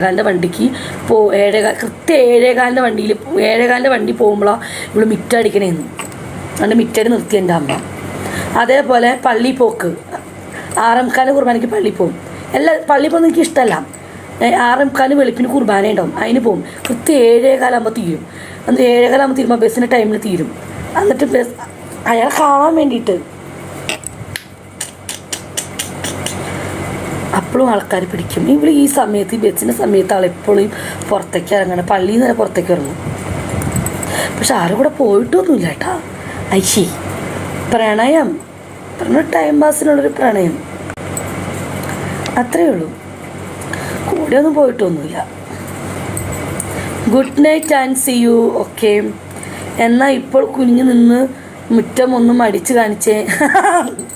ഏഴേകാലിന്റെ വണ്ടിക്ക് പോ ഏഴേകാൽ കൃത്യം ഏഴേകാലിന്റെ വണ്ടിയിൽ ഏഴേകാലിന്റെ വണ്ടി പോകുമ്പോഴാണ് ഇവൾ മിറ്റടിക്കണേന്ന് അതുകൊണ്ട് മിറ്റടി നിർത്തി എന്റെ അമ്മ. അതേപോലെ പള്ളി പോക്ക്. ആറേമുക്കാലിന് കുർബാനയ്ക്ക് പള്ളി പോകും എല്ലാ പള്ളി പോകുന്ന എനിക്ക് ഇഷ്ടമല്ല ആറേമുക്കാലിന് വെളുപ്പിന് കുർബാന ഉണ്ടാവും. അതിന് പോകും കൃത്യം ഏഴേകാലാകുമ്പോൾ തീരും. എന്നിട്ട് ഏഴേകാലാകുമ്പോൾ തീരുമ്പോൾ ബസ്സിന്റെ ടൈമിൽ തീരും. എന്നിട്ട് ബസ് അയാളെ കാണാൻ വേണ്ടിയിട്ട് അപ്പോഴും ആൾക്കാർ പിടിക്കും. ഇവൾ ഈ സമയത്ത് ഈ ബസ്സിന്റെ സമയത്ത് ആൾ എപ്പോഴും പുറത്തേക്ക് ഇറങ്ങണം പള്ളിയിൽ നിന്ന് തന്നെ പുറത്തേക്ക് ഇറങ്ങും. പക്ഷെ ആരും കൂടെ പോയിട്ടൊന്നുമില്ല കേട്ടാ. ഐശി പ്രണയം. പറഞ്ഞ ടൈം പാസിനുള്ളൊരു പ്രണയം. അത്രയേ ഉള്ളൂ. കൂടെ ഒന്നും പോയിട്ടൊന്നുമില്ല. Good night and see you okay എന്നാൽ ഇപ്പോൾ കുനിഞ്ഞു നിന്ന് മുറ്റം ഒന്നും അടിച്ചു കാണിച്ചേ.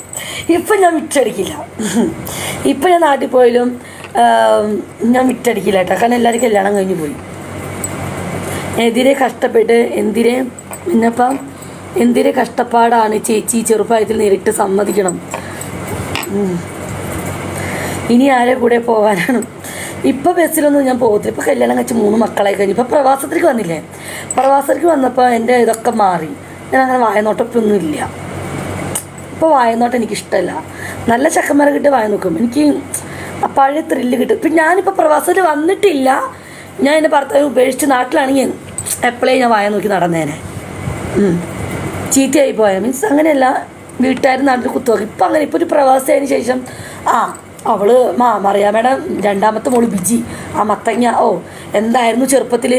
ഇപ്പം ഞാൻ വിറ്റടിക്കില്ല. ഇപ്പം ഞാൻ നാട്ടിൽ പോയാലും ഞാൻ വിറ്റടിക്കില്ല കേട്ടോ. കാരണം എല്ലാവരും കല്യാണം കഴിഞ്ഞ് പോയി. എതിരെ കഷ്ടപ്പെട്ട് എന്തിരെ പിന്നെപ്പം എന്തിരെ കഷ്ടപ്പാടാണ് ചേച്ചി ചെറുപ്രായത്തിൽ നേരിട്ട് സമ്മതിക്കണം. ഇനി ആരെ കൂടെ പോകാനാണ്? ഇപ്പം ബസ്സിലൊന്നും ഞാൻ പോകത്തില്ല. ഇപ്പം കല്യാണം കഴിച്ച് മൂന്ന് മക്കളായി കഴിഞ്ഞു. ഇപ്പം പ്രവാസത്തിലേക്ക് വന്നില്ലേ? പ്രവാസത്തിലേക്ക് വന്നപ്പോൾ എന്റെ ഇതൊക്കെ മാറി. ഞാൻ അങ്ങനെ വായനോട്ടപ്പൊന്നും ഇല്ല. ഇപ്പോൾ എനിക്ക് എനിക്കിഷ്ടമല്ല നല്ല ചക്കന്മാരെ കിട്ടി വായ നോക്കും. എനിക്ക് പഴയ ത്രില്ല് കിട്ടും. ഇപ്പം ഞാനിപ്പോൾ പ്രവാസത്തിൽ വന്നിട്ടില്ല. ഞാൻ എന്റെ ഭർത്താവിനെ ഉപേക്ഷിച്ച് നാട്ടിലാണെങ്കിൽ എപ്പോഴേ ഞാൻ വായ നോക്കി നടന്നേനെ. ചീത്തയായി പോയ. മീൻസ് അങ്ങനെയല്ല. വീട്ടുകാർ നാട്ടിൽ കുത്തുവോക്കും ഇപ്പം അങ്ങനെ ഇപ്പോൾ ഒരു പ്രവാസിയായതിനു ശേഷം ആ അവൾ മാ മറിയാ മേഡം രണ്ടാമത്തെ മോൾ ബിജി ആ മത്തങ്ങ ഓ എന്തായിരുന്നു ചെറുപ്പത്തിൽ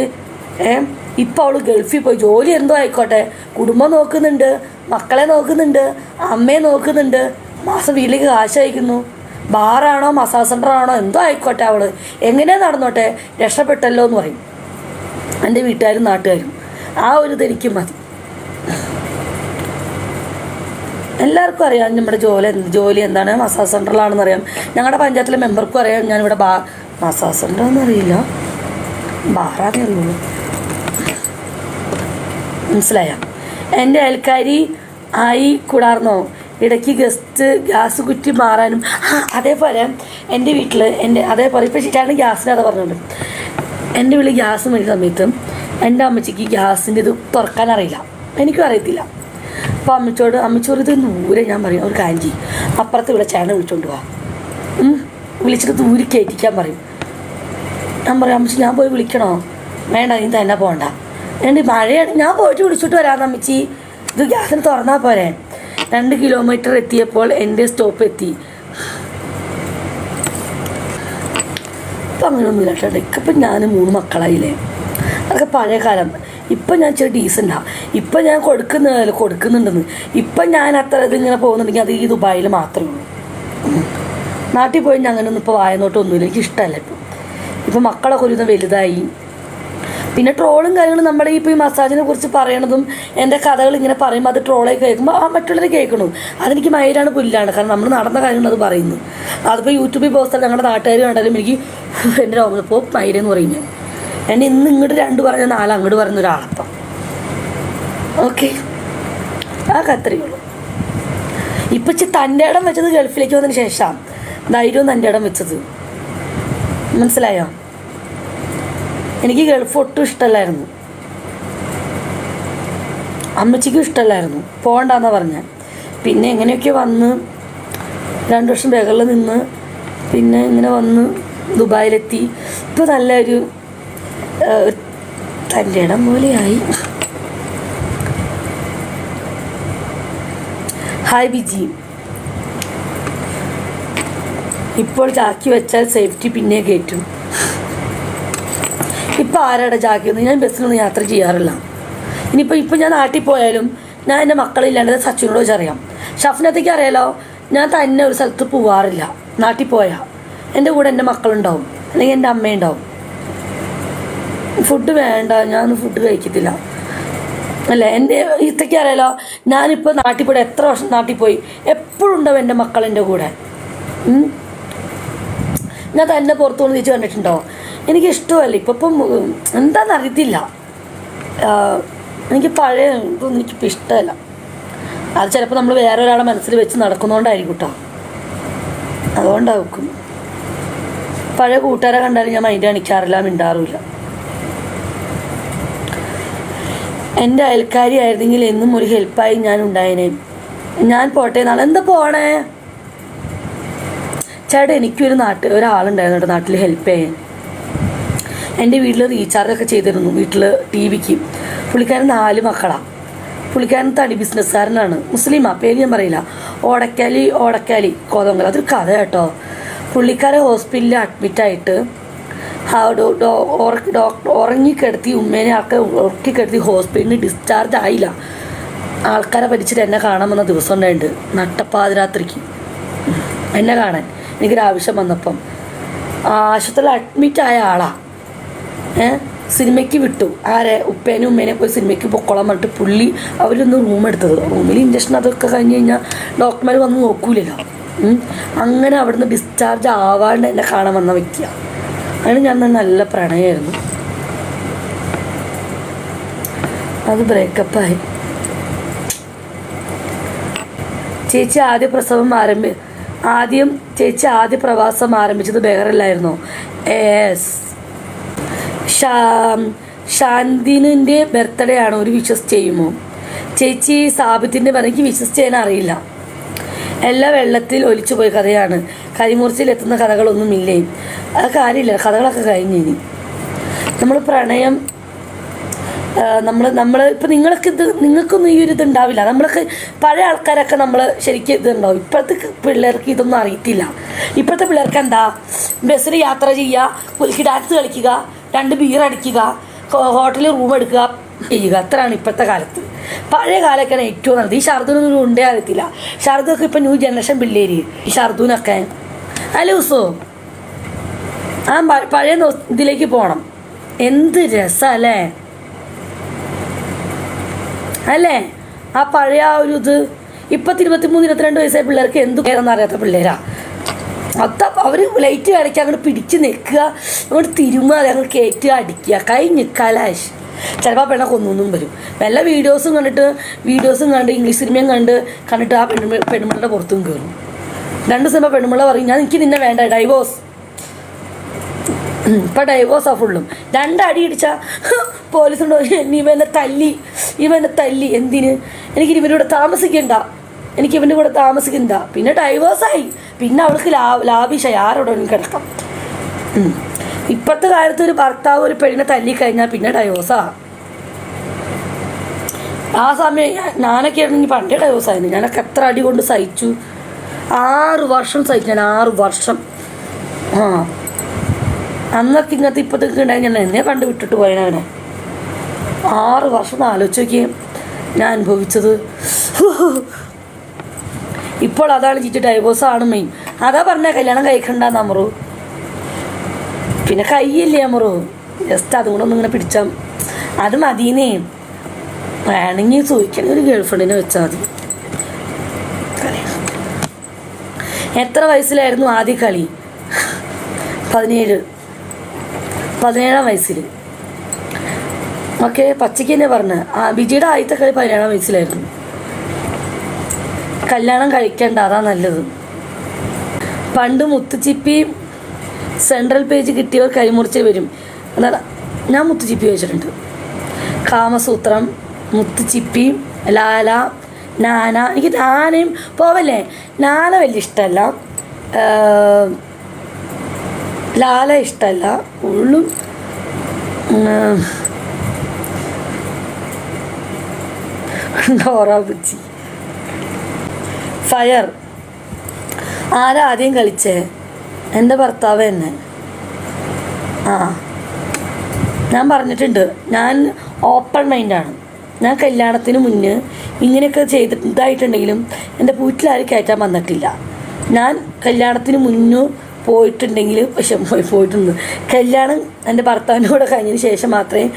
ഏ? ഇപ്പം അവൾ ഗൾഫിൽ പോയി. ജോലി എന്തോ ആയിക്കോട്ടെ. കുടുംബം നോക്കുന്നുണ്ട്. മക്കളെ നോക്കുന്നുണ്ട് അമ്മയെ നോക്കുന്നുണ്ട്. മാസം വീട്ടിലേക്ക് കാശ് അയക്കുന്നു. ബാറാണോ മസാജ് സെന്റർ ആണോ എന്തോ ആയിക്കോട്ടെ അവൾ. എങ്ങനെയാ നടന്നോട്ടെ? രക്ഷപ്പെട്ടല്ലോ എന്ന് പറയും. എന്റെ വീട്ടുകാരും നാട്ടുകാരും. ആ ഒരു ഇതെനിക്ക് മതി. എല്ലാവർക്കും അറിയാം നമ്മുടെ ജോലി ജോലി എന്താണ്? മസാജ് സെന്ററിലാണെന്ന് അറിയാം. ഞങ്ങളുടെ പഞ്ചായത്തിലെ മെമ്പർക്കും അറിയാം. ഞാനിവിടെ ബാ മസാജ് സെന്ററൊന്നും അറിയില്ല. ബാറാന്നേ അറിയുള്ളൂ. മനസ്സിലായ? എന്റെ അയൽക്കാരി ആയി കൂടാർന്നോ? ഇടയ്ക്ക് ഗസ്റ്റ് ഗ്യാസ് കുറ്റി മാറാനും. അതേപോലെ എന്റെ വീട്ടിൽ എന്റെ അതേപോലെ ഇപ്പോൾ ചേട്ടൻ ഗ്യാസിന്റെ അത് പറഞ്ഞുണ്ട്. എന്റെ വീട്ടിൽ ഗ്യാസ് മേടിക്കുന്ന സമയത്ത് എന്റെ അമ്മച്ചിക്ക് ഗ്യാസിന്റെ ഇത് തുറക്കാൻ അറിയില്ല. എനിക്കും അറിയത്തില്ല. അപ്പോൾ അമ്മച്ചോട് അമ്മച്ചോട് ഇത് ദൂരെ ഞാൻ പറയും ഒരു ചെയ്യും. അപ്പുറത്ത് ഇവിടെ ചേട്ടനെ വിളിച്ചോണ്ട് പോവാം വിളിച്ചിട്ട് ദൂരെ കയറ്റിക്കാൻ പറയും. ഞാൻ പറയും അമ്മച്ചി ഞാൻ പോയി വിളിക്കണോ? വേണ്ട നീ തന്നെ പോകണ്ട എന്റെ മഴയാണ് ഞാൻ പോയിട്ട് വിളിച്ചിട്ട് വരാം അമ്മച്ചി. ഇത് ഗ്യാസിന് തുറന്നാൽ പോരെ. രണ്ട് കിലോമീറ്റർ എത്തിയപ്പോൾ എന്റെ സ്റ്റോപ്പ് എത്തി. ഇപ്പം അങ്ങനെയൊന്നുമില്ല കേട്ടോ. ഇപ്പം ഞാൻ മൂന്ന് മക്കളായില്ലേ. അതൊക്കെ പഴയ കാലം. ഇപ്പം ഞാൻ ഇച്ചിരി ഡീസന്റാണ് ഇപ്പം ഞാൻ കൊടുക്കുന്ന കൊടുക്കുന്നുണ്ടെന്ന്. ഇപ്പം ഞാൻ അത്ര ഇതിങ്ങനെ പോകുന്നുണ്ടെങ്കിൽ അത് ഈ ദുബായിൽ മാത്രമേ ഉള്ളൂ. നാട്ടിൽ പോയി ഞാൻ അങ്ങനെ അങ്ങനെയൊന്നും ഇപ്പോൾ വായനോട്ടൊന്നുമില്ല. എനിക്ക് ഇഷ്ടമല്ല ഇപ്പം. ഇപ്പം മക്കളൊക്കെ ഒരു വലുതായി. പിന്നെ ട്രോളും കാര്യങ്ങളും നമ്മുടെ ഇപ്പോൾ ഈ മസാജിനെ കുറിച്ച് പറയണതും എന്റെ കഥകൾ ഇങ്ങനെ പറയുമ്പോൾ അത് ട്രോളായി കേൾക്കുമ്പോൾ ആ മറ്റുള്ളവർ കേൾക്കണു. അതെനിക്ക് മയിലാണ് പുല്ലാണ്. കാരണം നമ്മൾ നടന്ന കാര്യങ്ങൾ അത് പറയുന്നു അതിപ്പോൾ യൂട്യൂബിൽ പോസ്റ്റാൽ ഞങ്ങളുടെ നാട്ടുകാർ കണ്ടാലും എനിക്ക് എന്റെ രോഗം ഇപ്പോൾ മയിലെന്ന് പറയുന്നത് എന്നെ ഇന്ന് ഇങ്ങോട്ട് രണ്ട് പറഞ്ഞ നാല് അങ്ങോട്ട് പറയുന്ന ഒരാളപ്പം. ഓക്കെ. ആ കത്രയുള്ളൂ ഇപ്പം ഇച്ചി തന്റെ ഇടം വെച്ചത് ഗൾഫിലേക്ക് വന്നതിന് ശേഷം. ധൈര്യവും തന്റെ ഇടം വെച്ചത്. മനസ്സിലായോ? എനിക്ക് ഗൾഫ് ഒട്ടും ഇഷ്ടമല്ലായിരുന്നു. അമ്മച്ചിക്കും ഇഷ്ടമല്ലായിരുന്നു. പോകണ്ടെന്നാണ് പറഞ്ഞത് പിന്നെ എങ്ങനെയൊക്കെ വന്ന് രണ്ട് വർഷം ബഹളിൽ നിന്ന് പിന്നെ ഇങ്ങനെ വന്ന് ദുബായിലെത്തി. ഇപ്പോൾ നല്ലൊരു തന്റെ ഇടം പോലെയായി ഹായ് ബിജി. ഇപ്പോൾ ചാക്കി വെച്ചാൽ സേഫ്റ്റി പിന്നെ കയറ്റും ആരാടെ ചാക്കിയൊന്നും ഞാൻ ബസ്സിലൊന്നും യാത്ര ചെയ്യാറില്ല. ഇനിയിപ്പോൾ ഇപ്പം ഞാൻ നാട്ടിൽ പോയാലും ഞാൻ എന്റെ മക്കളില്ലാണ്ട് സച്ചിനോട് വെച്ചറിയാം. ഷഫ്നത്തേക്ക് അറിയാലോ ഞാൻ തന്നെ ഒരു സ്ഥലത്ത് പോവാറില്ല. നാട്ടിൽ പോയാൽ എന്റെ കൂടെ എന്റെ മക്കളുണ്ടാവും. അല്ലെങ്കിൽ എന്റെ അമ്മയുണ്ടാവും. ഫുഡ് വേണ്ട ഞാൻ ഫുഡ് കഴിക്കത്തില്ല. അല്ലേ? എന്റെ ഇത്തയ്ക്ക് അറിയാലോ ഞാനിപ്പോൾ നാട്ടിൽ പോയി എത്ര വർഷം നാട്ടിൽ പോയി എപ്പോഴും ഉണ്ടാവും എന്റെ മക്കളെന്റെ കൂടെ. ഞാൻ തന്നെ പുറത്തു കൊണ്ട് തിരിച്ച് കണ്ടിട്ടുണ്ടോ എനിക്ക് ഇഷ്ടമല്ല ഇപ്പം ഇപ്പം എന്താണെന്ന് അറിയത്തില്ല എനിക്ക് പഴയ ഇതൊന്നും എനിക്കിപ്പോൾ ഇഷ്ടമല്ല. അത് ചിലപ്പോൾ നമ്മൾ വേറെ ഒരാളെ മനസ്സിൽ വെച്ച് നടക്കുന്നതുകൊണ്ടായിരിക്കും കേട്ടോ അതുകൊണ്ടാവും പഴയ കൂട്ടുകാരെ കണ്ടാലും ഞാൻ മൈൻഡ് കാണിക്കാറില്ല മിണ്ടാറുമില്ല. എന്റെ അയൽക്കാരി ആയിരുന്നെങ്കിൽ എന്നും ഒരു ഹെൽപ്പായി ഞാൻ ഉണ്ടായേനെ. ഞാൻ പോട്ടെ നാളെ എന്താ പോണേ? ചേട്ടാ എനിക്കൊരു നാട്ടിൽ ഒരാളുണ്ടായിരുന്നു നാട്ടിൽ ഹെൽപ്പ് ചെയ്യാൻ. എന്റെ വീട്ടിൽ റീചാർജ് ഒക്കെ ചെയ്തിരുന്നു. വീട്ടിൽ ടി വിക്ക്. പുള്ളിക്കാരൻ നാല് മക്കളാണ് പുള്ളിക്കാരൻ തടി ബിസിനസ്സുകാരനാണ്. മുസ്ലിമാ പേര് ഞാൻ പറയില്ല. ഓടക്കാലി ഓടക്കാലി കോതങ്കൽ അതൊരു കഥ കേട്ടോ. പുള്ളിക്കാരെ ഹോസ്പിറ്റലിൽ അഡ്മിറ്റായിട്ട് ഡോക്ടർ ഉറങ്ങിക്കിടത്തി ഉമ്മേനെ ആൾക്കെ ഉറക്കിക്കിടത്തി ഹോസ്പിറ്റലിൽ ഡിസ്ചാർജ് ആയില്ല. ആൾക്കാരെ ഭരിച്ചിട്ട് എന്നെ കാണാൻ വന്ന ദിവസം ഉണ്ടായിട്ടുണ്ട് നട്ടപ്പാതിരാത്രിക്ക്. എന്നെ കാണാൻ എനിക്കൊരാവശ്യം വന്നപ്പം. ആശുപത്രിയിൽ അഡ്മിറ്റായ ആളാണ് സിനിമയ്ക്ക് വിട്ടു. ആരെ? ഉപ്പേനും ഉമ്മേനെ പോയി സിനിമയ്ക്ക് പൊക്കോളാൻ പറഞ്ഞിട്ട് പുള്ളി അവരൊന്ന് റൂം എടുത്തത്. റൂമിൽ ഇഞ്ചക്ഷൻ അതൊക്കെ കഴിഞ്ഞ് കഴിഞ്ഞാൽ ഡോക്ടർമാർ വന്ന് നോക്കൂലല്ലോ. അങ്ങനെ അവിടുന്ന് ഡിസ്ചാർജ് ആവാണ്ട് എന്നെ കാണാൻ വന്ന വ്യക്തിയാണ് അങ്ങനെ ഞാൻ നല്ല പ്രണയമായിരുന്നു അത് ബ്രേക്കപ്പായി ചേച്ചി ആദ്യ പ്രസവം ആരംഭി ആദ്യം ചേച്ചി ആദ്യ പ്രവാസം ആരംഭിച്ചത് ബെഹറിലായിരുന്നു എസ് ശാന്തിനിന്റെ ബർത്ത്ഡേ ആണ് ഒരു വിശ്വസ് ചെയ്യുമോ? ചേച്ചി സാബിത്തിന്റെ എനിക്ക് വിശ്വസ് ചെയ്യാൻ അറിയില്ല. എല്ലാ വെള്ളത്തിൽ ഒലിച്ചുപോയ കഥയാണ്. കരിമുറിച്ചിൽ എത്തുന്ന കഥകളൊന്നുമില്ലേ? അത് കാര്യമില്ല. കഥകളൊക്കെ കഴിഞ്ഞു ഇനി. നമ്മൾ പ്രണയം നമ്മൾ നമ്മൾ ഇപ്പം നിങ്ങൾക്ക് ഇത് നിങ്ങൾക്കൊന്നും ഈ ഒരു ഇത് ഉണ്ടാവില്ല. നമ്മളൊക്കെ പഴയ ആൾക്കാരൊക്കെ നമ്മൾ ശരിക്കും ഇത് ഉണ്ടാവും ഇപ്പോഴത്തെ പിള്ളേർക്ക് ഇതൊന്നും അറിയത്തില്ല. ഇപ്പോഴത്തെ പിള്ളേർക്ക് എന്താ? ബസ്സിൽ യാത്ര ചെയ്യുക കുലുക്കി ഡാൻസ് കളിക്കുക രണ്ട് ബീർ അടിക്കുക ഹോട്ടലിൽ റൂം എടുക്കുക ചെയ്യുക. അത്രയാണ് ഇപ്പോഴത്തെ കാലത്ത്. പഴയ കാലമൊക്കെയാണ് ഏറ്റവും നല്ലത്. ഈ ഷർദൂനൊന്നും ഉണ്ടേ അറിയത്തില്ല. ഷർദൊക്കെ ഇപ്പം ന്യൂ ജനറേഷൻ പിള്ളേര് ഈ ഷർദൂനൊക്കെ അല്ല ഉസോ? ആ പഴയ ഇതിലേക്ക് പോകണം എന്ത് രസമല്ലേ അല്ലേ? ആ പഴയ ആ ഒരു ഇത്. ഇപ്പത്തി ഇരുപത്തിമൂന്ന് ഇരുപത്തിരണ്ട് വയസ്സായ പിള്ളേർക്ക് എന്ത് കയറുന്ന അറിയാത്ത പിള്ളേരാ. അത്ത അവർ ലൈറ്റ് കളിക്കുക അങ്ങോട്ട് പിടിച്ച് നിൽക്കുക അങ്ങോട്ട് തിരുമാതെ അങ്ങോട്ട് കയറ്റുക അടിക്കുക. കഴിഞ്ഞ് നിൽക്കാലാശ് ചിലപ്പോൾ പെണ്ണ കൊന്നൊന്നും വരും. വല്ല വീഡിയോസും കണ്ടിട്ട് വീഡിയോസും കണ്ട് ഇംഗ്ലീഷ് സിനിമയും കണ്ട് കണ്ടിട്ട് ആ പെണ്ണു പെണ്ണുമ്പിളുടെ പുറത്തും കയറും രണ്ട് സിനിമ പെണ്ണുമ്പിള്ള പറയും ഞാൻ എനിക്ക് നിന്നെ വേണ്ട ഡൈവോഴ്സ് ഇപ്പം ഡൈവോഴ്സാ ഫുള്ളും രണ്ടടി അടിച്ചാൽ പോലീസുണ്ടോ ഇവനെ തല്ലി ഇവനെ തല്ലി. എന്തിന്? എനിക്ക് ഇവരോട് കൂടെ താമസിക്കണ്ട. എനിക്ക് ഇവന്റെ കൂടെ താമസിക്കണ്ട പിന്നെ ഡൈവേഴ്സായി പിന്നെ അവൾക്ക് ലാ ലാഭിഷായി ആരോടും കിടക്കാം. ഇപ്പോഴത്തെ കാലത്ത് ഒരു ഭർത്താവ് ഒരു പെണ്ണിനെ തല്ലിക്കഴിഞ്ഞാൽ പിന്നെ ഡൈവോഴ്സാ ആ. സമയം ഞാനൊക്കെ ആണെങ്കിൽ പണ്ടേ ഡൈവോഴ്സായിരുന്നു ഞാനൊക്കെ എത്ര അടി കൊണ്ട് സഹിച്ചു. ആറ് വർഷം സഹിച്ചു ഞാൻ ആറ് വർഷം. ആ. അന്നൊക്കെ ഇങ്ങനത്തെ ഇപ്പോഴത്തേക്ക് ഉണ്ടായി. ഞാൻ എന്നെ കണ്ട് വിട്ടിട്ട് പോയവനെ ആറ് വർഷം ആലോചിച്ചൊക്കെ ഞാൻ അനുഭവിച്ചത്. ഇപ്പോൾ അതാണ് ചീറ്റ് ഡൈവോഴ്സ് ആണ് മെയിൻ അതാ പറഞ്ഞ കല്യാണം കഴിക്കണ്ടെന്ന് അമറു. പിന്നെ കയ്യില്ലേ അമറു? ജസ്റ്റ് അതും കൂടെ ഇങ്ങനെ പിടിച്ചാൽ അത് മതിയെന്നേ വേണമെങ്കിൽ ചോദിക്കണ ഒരു ഗേൾ ഫ്രണ്ടിനെ വെച്ചാൽ മതി. എത്ര വയസ്സിലായിരുന്നു ആദ്യ കളി? പതിനേഴ്. പതിനേഴാം വയസ്സിൽ ഓക്കെ പച്ചയ്ക്ക് തന്നെ പറഞ്ഞ. ആ ബിജിയുടെ ആദ്യത്തെ കളി പതിനേഴാം വയസ്സിലായിരുന്നു. കല്യാണം കഴിക്കേണ്ട അതാ നല്ലത്. പണ്ട് മുത്തുച്ചിപ്പി സെൻട്രൽ പേജ് കിട്ടിയവർ കൈമുറിച്ച് വരും. എന്നാൽ ഞാൻ മുത്തുച്ചിപ്പി വെച്ചിട്ടുണ്ട്. കാമസൂത്രം മുത്തുച്ചിപ്പി ലാല നാന. എനിക്ക് നാനയും പോവല്ലേ? നാന വലിയ ഇഷ്ടമല്ല. ലാല ഇഷ്ടമല്ല. ഉള്ളും ഡോറ ബുച്ചി ഫയർ. ആരാ ആദ്യം കളിച്ചേ? എന്റെ ഭർത്താവ് തന്നെ. ആ. ഞാൻ പറഞ്ഞിട്ടുണ്ട് ഞാൻ ഓപ്പൺ മൈൻഡാണ് ഞാൻ കല്യാണത്തിന് മുന്നേ ഇങ്ങനെയൊക്കെ ചെയ്തിട്ടുണ്ടായിട്ടുണ്ടെങ്കിലും എന്റെ വീട്ടിലാരും കയറ്റാൻ വന്നിട്ടില്ല. ഞാൻ കല്യാണത്തിന് മുന്നേ പോയിട്ടുണ്ടെങ്കിൽ പക്ഷെ പോയി പോയിട്ടുണ്ട്. കല്യാണം എന്റെ ഭർത്താവിന്റെ കൂടെ കഴിഞ്ഞതിന് ശേഷം മാത്രമേ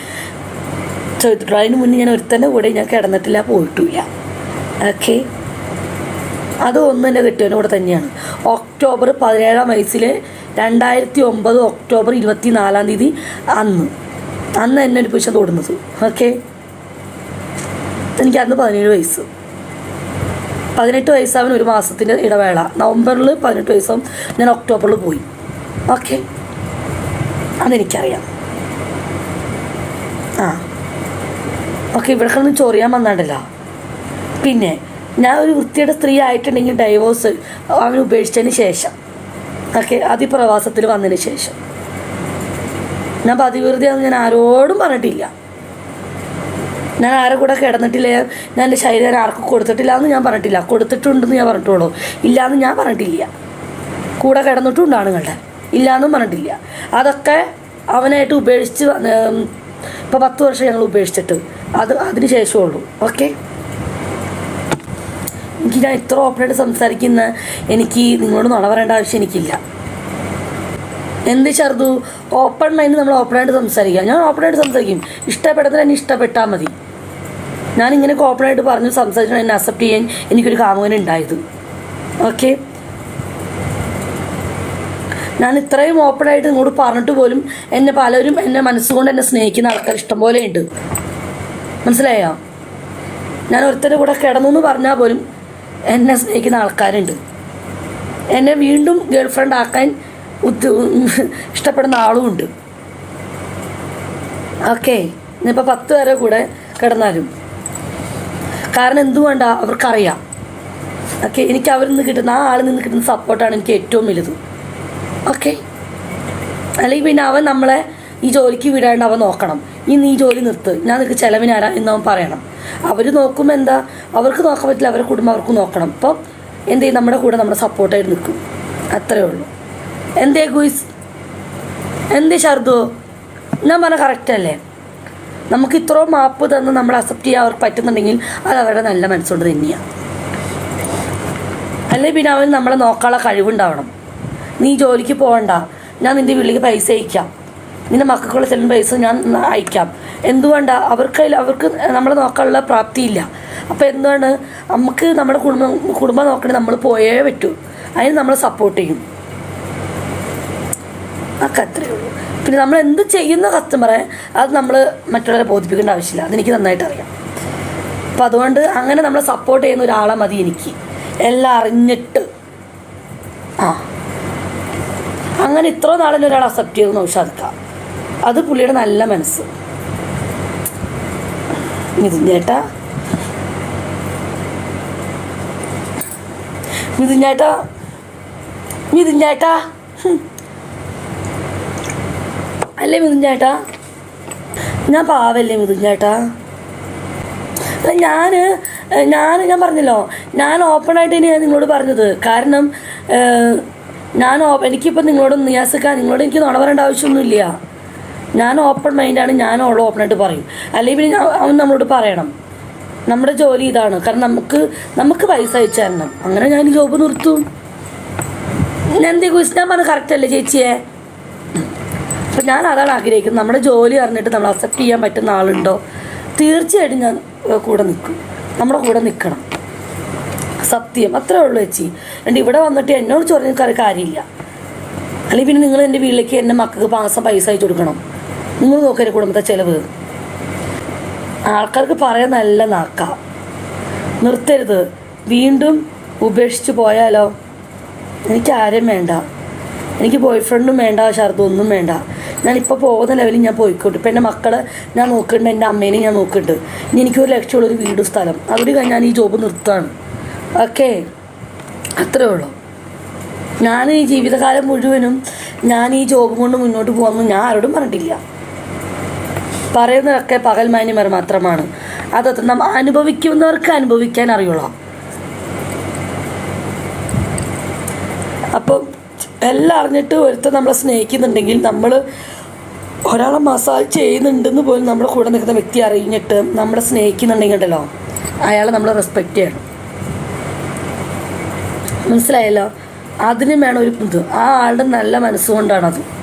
ചോദിച്ചിട്ടുള്ളൂ. അതിന് മുന്നേ ഞാൻ ഒരുത്തന്റെ കൂടെ ഞാൻ കിടന്നിട്ടില്ല പോയിട്ടില്ല. ഓക്കെ അത് ഒന്ന് എന്റെ കെട്ടിയവന്റെ കൂടെ തന്നെയാണ്. ഒക്ടോബർ പതിനേഴാം വയസ്സിൽ രണ്ടായിരത്തി ഒമ്പത് ഒക്ടോബർ ഇരുപത്തി നാലാം തീയതി അന്ന്. അന്ന് എന്നെ ഒരു പുരുഷൻ തൊടുന്നത്. ഓക്കെ? എനിക്ക് അന്ന് പതിനേഴ് വയസ്സ്. പതിനെട്ട് വയസ്സാവുന്ന ഒരു മാസത്തിന്റെ ഇടവേള. നവംബറിൽ പതിനെട്ട് വയസ്സും ഞാൻ ഒക്ടോബറിൽ പോയി. ഓക്കെ? അതെനിക്കറിയാം. ആ. ഓക്കെ ഇവിടെ കിടന്ന് ചൊറിയാൻ വന്നാണ്ടല്ലോ. പിന്നെ ഞാൻ ഒരു വൃത്തിയുടെ സ്ത്രീ ആയിട്ടുണ്ടെങ്കിൽ ഡൈവോഴ്സ് അവൻ ഉപേക്ഷിച്ചതിന് ശേഷം. ഓക്കെ അതിപ്രവാസത്തിൽ വന്നതിന് ശേഷം. ഞാൻ പതിവൃതിയാന്ന് ഞാൻ ആരോടും പറഞ്ഞിട്ടില്ല. ഞാൻ ആരെ കൂടെ കിടന്നിട്ടില്ല ഞാൻ എന്റെ ശരീരം ആർക്കും കൊടുത്തിട്ടില്ല എന്ന് ഞാൻ പറഞ്ഞിട്ടില്ല. കൊടുത്തിട്ടുണ്ടെന്ന് ഞാൻ പറഞ്ഞിട്ടുള്ളൂ. ഇല്ലയെന്ന് ഞാൻ പറഞ്ഞിട്ടില്ല. കൂടെ കിടന്നിട്ടുണ്ട് ആണുങ്ങളുടെ. ഇല്ലയെന്നും പറഞ്ഞിട്ടില്ല. അതൊക്കെ അവനായിട്ട് ഉപേക്ഷിച്ച് ഇപ്പോൾ പത്ത് വർഷം ഞങ്ങൾ ഉപേക്ഷിച്ചിട്ട്. അത് അതിന് ശേഷമുള്ളൂ ഓക്കെ? എനിക്ക് ഞാൻ ഇത്ര ഓപ്പണായിട്ട് സംസാരിക്കുന്ന എനിക്ക് നിങ്ങളോട് നുണ പറയേണ്ട ആവശ്യം എനിക്കില്ല. എന്ത് ചെറുതു ഓപ്പൺ മൈൻഡ് നമ്മൾ ഓപ്പണായിട്ട് സംസാരിക്കുക. ഞാൻ ഓപ്പണായിട്ട് സംസാരിക്കും. ഇഷ്ടപ്പെട്ടതിന് എന്നെ ഇഷ്ടപ്പെട്ടാൽ മതി. ഞാൻ ഇങ്ങനെ ഓപ്പണായിട്ട് പറഞ്ഞ് സംസാരിച്ചാണ് എന്നെ അക്സെപ്റ്റ് ചെയ്യാൻ എനിക്കൊരു കാമുകൻ ഉണ്ടായത്. ഓക്കെ ഞാൻ ഇത്രയും ഓപ്പണായിട്ട് നിങ്ങളോട് പറഞ്ഞിട്ട് പോലും എന്നെ പലരും എന്നെ മനസ്സുകൊണ്ട് എന്നെ സ്നേഹിക്കുന്ന ആൾക്കാർ ഇഷ്ടംപോലെ ഉണ്ട്. മനസ്സിലായോ? ഞാൻ ഒരുത്തരുടെ കൂടെ കിടന്നു എന്ന് പറഞ്ഞാൽ പോലും എന്നെ സ്നേഹിക്കുന്ന ആൾക്കാരുണ്ട്. എന്നെ വീണ്ടും ഗേൾ ഫ്രണ്ട് ആക്കാൻ ഇഷ്ടപ്പെടുന്ന ആളുമുണ്ട് ഓക്കെ ഇനിയിപ്പോൾ പത്ത് പേരെ കൂടെ കിടന്നാലും. കാരണം എന്തുകൊണ്ട അവർക്കറിയാം. ഓക്കെ എനിക്ക് അവരിൽ നിന്ന് കിട്ടുന്ന ആ ആളിൽ നിന്ന് കിട്ടുന്ന സപ്പോർട്ടാണ് എനിക്ക് ഏറ്റവും വലുത്. ഓക്കെ. അല്ലെങ്കിൽ പിന്നെ അവൻ നമ്മളെ ഈ ജോലിക്ക് വിടാണ്ട് അവൻ നോക്കണം. ഇന്ന് ഈ ജോലി നിർത്ത്. ഞാൻ നിനക്ക് ചിലവിനാരാ എന്ന് അവൻ പറയണം. അവർ നോക്കുമ്പോൾ എന്താ? അവർക്ക് നോക്കാൻ പറ്റില്ല. അവരുടെ കുടുംബം അവർക്ക് നോക്കണം. അപ്പോൾ എന്ത് ചെയ്യും? നമ്മുടെ കൂടെ നമ്മുടെ സപ്പോർട്ടായിട്ട് നിൽക്കും. അത്രേ ഉള്ളൂ. എന്തേ ഗുയിസ്? എന്തേ ഷർദു ഞാൻ പറഞ്ഞ കറക്റ്റ് അല്ലേ? നമുക്ക് ഇത്രയും മാപ്പ് തന്ന് നമ്മൾ അക്സെപ്റ്റ് ചെയ്യാൻ അവർക്ക് പറ്റുന്നുണ്ടെങ്കിൽ അത് അവരുടെ നല്ല മനസ്സുകൊണ്ട് തന്നെയാണ് അല്ലെങ്കിൽ പിന്നെ അവന് നമ്മളെ നോക്കാനുള്ള കഴിവുണ്ടാവണം. നീ ജോലിക്ക് പോകണ്ട ഞാൻ നിന്റെ വീട്ടിലേക്ക് പൈസ അയക്കാം. നിന്റെ മക്കൾക്കുള്ള ചെല്ലുന്ന പൈസ ഞാൻ അയക്കാം. എന്തുകൊണ്ടാ? അവർക്ക് അവർക്ക് നമ്മളെ നോക്കാനുള്ള പ്രാപ്തിയില്ല. അപ്പോൾ എന്താണ് നമുക്ക് നമ്മുടെ കുടുംബം കുടുംബം നോക്കണേ നമ്മൾ പോയേ പറ്റൂ. അതിന് നമ്മൾ സപ്പോർട്ട് ചെയ്യും. അതൊക്കെ അത്രയേ ഉള്ളൂ. പിന്നെ നമ്മൾ എന്ത് ചെയ്യുന്ന കസ്റ്റമറെ അത് നമ്മൾ മറ്റുള്ളവരെ ബോധിപ്പിക്കേണ്ട ആവശ്യമില്ല. അതെനിക്ക് നന്നായിട്ട് അറിയാം. അപ്പം അതുകൊണ്ട് അങ്ങനെ നമ്മളെ സപ്പോർട്ട് ചെയ്യുന്ന ഒരാളെ മതി എനിക്ക്. എല്ലാം അറിഞ്ഞിട്ട്. ആ. അങ്ങനെ ഇത്ര നാളിൽ ഒരാൾ അക്സെപ്റ്റ് ചെയ്തു നൗഷാദ്ക്ക അത് പുള്ളിയുടെ നല്ല മനസ്സ്. മിഥുൻ ചേട്ടാ. മിഥുൻ ചേട്ടാ. മിഥുൻ ചേട്ടാ. അല്ലേ മിഥുൻ ചേട്ടാ? ഞാൻ പാവല്ലേ മിഥുൻ ചേട്ടാ? ഞാൻ ഞാൻ ഞാൻ പറഞ്ഞല്ലോ ഞാൻ ഓപ്പണായിട്ട് തന്നെയാണ് നിങ്ങളോട് പറഞ്ഞത്. കാരണം ഞാൻ എനിക്കിപ്പോൾ നിങ്ങളോട് നിയാസിക്കാൻ നിങ്ങളോട് എനിക്ക് നുണ പറയേണ്ട ആവശ്യമൊന്നുമില്ല. ഞാൻ ഓപ്പൺ മൈൻഡാണ് ഞാൻ ഓൾ ഓപ്പണായിട്ട് പറയും. അല്ലെങ്കിൽ പിന്നെ അവൻ നമ്മളോട് പറയണം. നമ്മുടെ ജോലി ഇതാണ്. കാരണം നമുക്ക് നമുക്ക് പൈസ അയച്ചു തരണം. അങ്ങനെ ഞാൻ ജോബ് നിർത്തും. ഞാൻ എന്തേ കുറിച്ച് ഞാൻ പറഞ്ഞ കറക്റ്റ് അല്ലേ ചേച്ചിയെ? അപ്പം ഞാൻ അതാണ് ആഗ്രഹിക്കുന്നത്. നമ്മുടെ ജോലി അറിഞ്ഞിട്ട് നമ്മൾ അക്സെപ്റ്റ് ചെയ്യാൻ പറ്റുന്ന ആളുണ്ടോ? തീർച്ചയായിട്ടും ഞാൻ കൂടെ നിൽക്കും. നമ്മുടെ കൂടെ നിൽക്കണം. സത്യം. അത്രേ ഉള്ളൂ ചേച്ചി. എന്നിട്ട് ഇവിടെ വന്നിട്ട് എന്നോട് ചൊറിഞ്ഞ കാര്യമില്ല. അല്ലെങ്കിൽ പിന്നെ നിങ്ങൾ എന്റെ വീട്ടിലേക്ക് എന്റെ മക്കൾക്ക് മാസം പൈസ അയച്ചു കൊടുക്കണം. നിങ്ങൾ നോക്കരുത് കുടുംബത്തെ ചിലവ്. ആൾക്കാർക്ക് പറയാൻ നല്ല നാക്ക. നിർത്തരുത്. വീണ്ടും ഉപേക്ഷിച്ച് പോയാലോ? എനിക്ക് ആരെയും വേണ്ട. എനിക്ക് ബോയ് ഫ്രണ്ടും വേണ്ട ഷർദും ഒന്നും വേണ്ട. ഞാനിപ്പോൾ പോകുന്ന ലെവലിൽ ഞാൻ പോയിക്കോട്ടെ. ഇപ്പം എന്റെ മക്കളെ ഞാൻ നോക്കുന്നുണ്ട് എന്റെ അമ്മേനെ ഞാൻ നോക്കുന്നുണ്ട്. ഇനി എനിക്കൊരു ലക്ഷ്യമുള്ളൊരു വീട് സ്ഥലം. അതുകൊണ്ട് ഞാൻ ഈ ജോബ് നിർത്താണ് ഓക്കെ അത്രേ ഉള്ളൂ. ഞാൻ ഈ ജീവിതകാലം മുഴുവനും ഞാൻ ഈ ജോബ് കൊണ്ട് മുന്നോട്ട് പോകാമെന്ന് ഞാൻ ആരോടും പറഞ്ഞിട്ടില്ല. പറയുന്നതൊക്കെ പകൽ മാന്യന്മാർ മാത്രമാണ്. അത് നമ്മൾ അനുഭവിക്കുന്നവർക്ക് അനുഭവിക്കാൻ അറിയുള്ളൂ അപ്പം എല്ലാം അറിഞ്ഞിട്ട് ഒരുത്തൻ നമ്മളെ സ്നേഹിക്കുന്നുണ്ടെങ്കിൽ നമ്മൾ ഒരാളെ മസാജ് ചെയ്യുന്നുണ്ടെന്ന് പോലും നമ്മുടെ കൂടെ നിൽക്കുന്ന വ്യക്തി അറിഞ്ഞിട്ട് നമ്മളെ സ്നേഹിക്കുന്നുണ്ടെങ്കിൽ ഉണ്ടല്ലോ അയാളെ നമ്മൾ റെസ്പെക്റ്റ് ചെയ്യണം. മനസ്സിലായല്ലോ? അതിനും വേണം ഒരു ഇത്. ആ ആളുടെ നല്ല മനസ്സുകൊണ്ടാണത്.